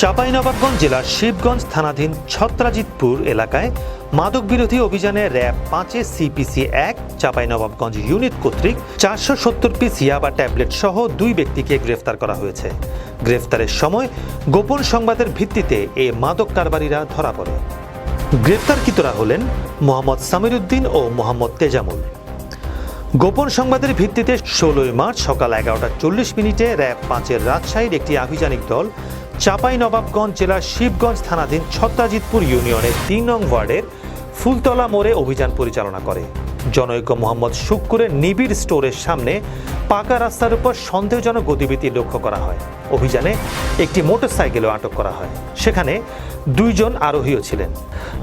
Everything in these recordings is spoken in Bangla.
চাঁপাইনবাবগঞ্জ জেলার শিবগঞ্জ থানাধীন ছত্রাজিতপুর এলাকায় মাদক বিরোধী অভিযানে র্যাব পাঁচে সিপিসি এক, চাঁপাইনবাবগঞ্জ ইউনিট কর্তৃক চারশো সত্তর পিস ইয়াবা ট্যাবলেট সহ দুই ব্যক্তিকে গ্রেফতার করা হয়েছে। গ্রেফতারের সময় গোপন সংবাদের ভিত্তিতে এ মাদক কারবারিরা ধরা পড়ে। গ্রেফতারকৃতরা হলেন মোহাম্মদ সামিরুদ্দিন ও মোহাম্মদ তেজামুল। গোপন সংবাদের ভিত্তিতে ষোলোই মার্চ সকাল এগারোটা চল্লিশ মিনিটে র্যাব পাঁচের রাজশাহীর একটি আভিযানিক দল চাপাই নবাবগঞ্জ জেলার শিবগঞ্জ থানাধীন ছত্রাজিতপুর ইউনিয়নের তিন নং ওয়ার্ডের ফুলতলা মোড়ে অভিযান পরিচালনা করে। জনৈক মোহাম্মদ শুক্কুরের নিবিড় স্টোরের সামনে পাকা রাস্তার উপর সন্দেহজনক গতিবিধি লক্ষ্য করা হয়। অভিযানে একটি মোটরসাইকেলও আটক করা হয়। সেখানে দুইজন আরোহীও ছিলেন।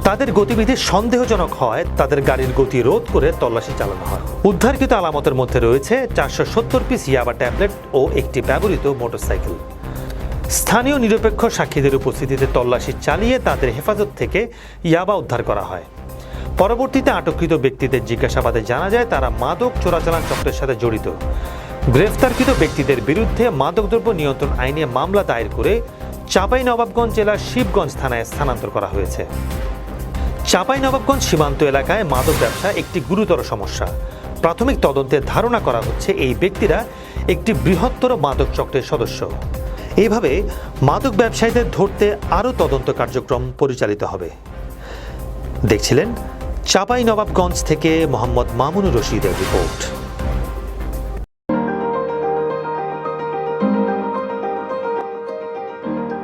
তাদের গতিবিধি সন্দেহজনক হয় তাদের গাড়ির গতি রোধ করে তল্লাশি চালানো হয়। উদ্ধারকৃত আলামতের মধ্যে রয়েছে চারশো সত্তর পিস ইয়াবা ট্যাবলেট ও একটি ব্যবহৃত মোটরসাইকেল। স্থানীয় নিরপেক্ষ সাক্ষীদের উপস্থিতিতে তল্লাশি চালিয়ে তাদের হেফাজত থেকে ইয়াবা উদ্ধার করা হয়। পরবর্তীতে আটককৃত ব্যক্তিদের জিজ্ঞাসাবাদে জানা যায়, তারা মাদক চোরাচালান চক্রের সাথে জড়িত। গ্রেফতারকৃত ব্যক্তিদের বিরুদ্ধে মাদকদ্রব্য নিয়ন্ত্রণ আইনে মামলা দায়ের করে চাঁপাই নবাবগঞ্জ জেলার শিবগঞ্জ থানায় স্থানান্তর করা হয়েছে। চাঁপাই নবাবগঞ্জ সীমান্ত এলাকায় মাদক ব্যবসা একটি গুরুতর সমস্যা। প্রাথমিক তদন্তে ধারণা করা হচ্ছে, এই ব্যক্তিরা একটি বৃহত্তর মাদক চক্রের সদস্য। এইভাবে মাদক ব্যবসায়ীদের ধরতে আরও তদন্ত কার্যক্রম পরিচালিত হবে। দেখছিলেন চাঁপাই নবাবগঞ্জ থেকে মোহাম্মদ মামুনুর রশিদের রিপোর্ট।